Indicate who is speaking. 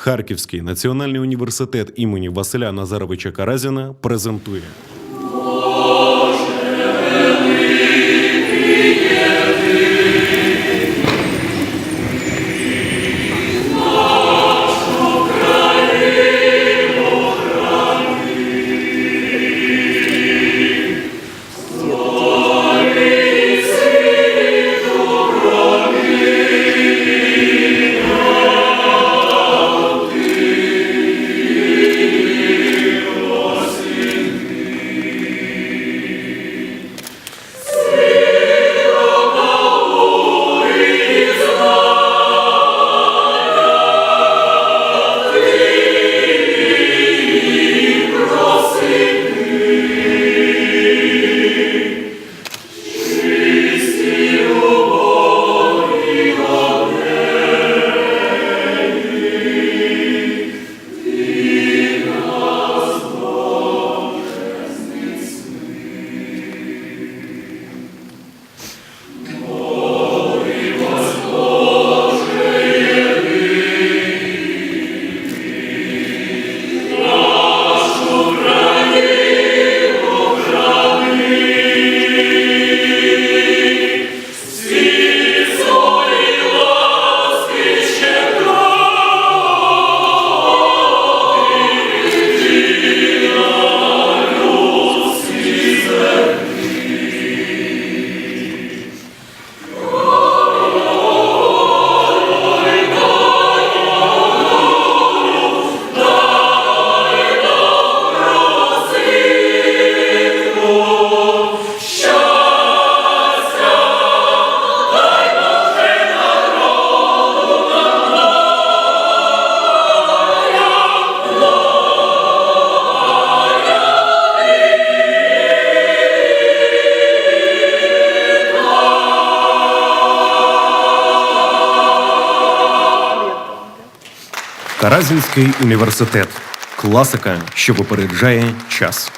Speaker 1: Харківський національний університет імені Василя Назаровича Каразіна презентує. Каразінський університет. Класика, що попереджає час.